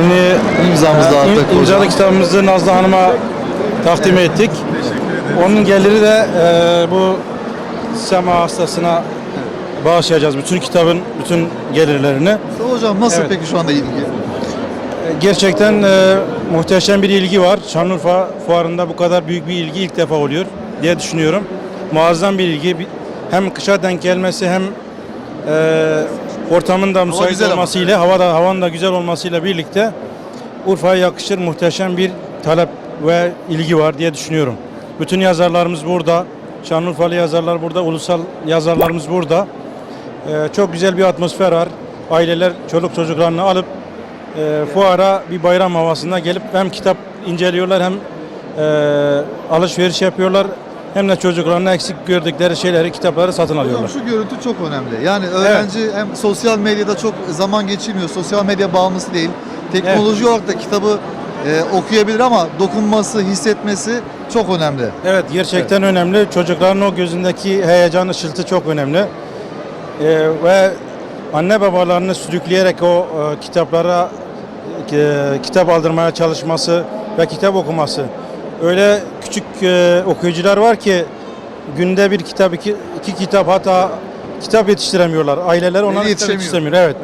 Şimdi İmzamızı im- hocam. imzalı kitabımızı Nazlı Hanım'a takdim ettik. Onun geliri de e, bu sema hastasına bağışlayacağız. Bütün kitabın bütün gelirlerini. Hocam nasıl Evet. peki şu anda ilgi? E, Gerçekten e, muhteşem bir ilgi var. Şanlıurfa fuarında bu kadar büyük bir ilgi ilk defa oluyor diye düşünüyorum. Muazzam bir ilgi. Hem kışa denk gelmesi hem e, ortamın da müsait güzel olmasıyla, hava da havanın da güzel olmasıyla birlikte Urfa'ya yakışır muhteşem bir talep ve ilgi var diye düşünüyorum. Bütün yazarlarımız burada. Şanlıurfalı yazarlar burada, ulusal yazarlarımız burada. E, çok güzel bir atmosfer var. Aileler çoluk çocuklarını alıp e, fuara bir bayram havasında gelip hem kitap inceliyorlar hem e, alışveriş yapıyorlar hem de çocuklarına eksik gördükleri şeyleri, kitapları satın Hocam alıyorlar. şu görüntü çok önemli. Yani öğrenci hem sosyal medyada çok zaman geçirmiyor. Sosyal medya bağımlısı değil. Teknoloji olarak da kitabı e, okuyabilir ama dokunması, hissetmesi çok önemli. Evet gerçekten önemli. Çocukların o gözündeki heyecan ışıltı çok önemli. E, ve anne babalarını sürükleyerek o e, kitaplara e, kitap aldırmaya çalışması ve kitap okuması. Öyle küçük e, okuyucular var ki günde bir kitap, iki, iki kitap hatta kitap yetiştiremiyorlar. Aileler onlara kitap yetiştiremiyor. Evet.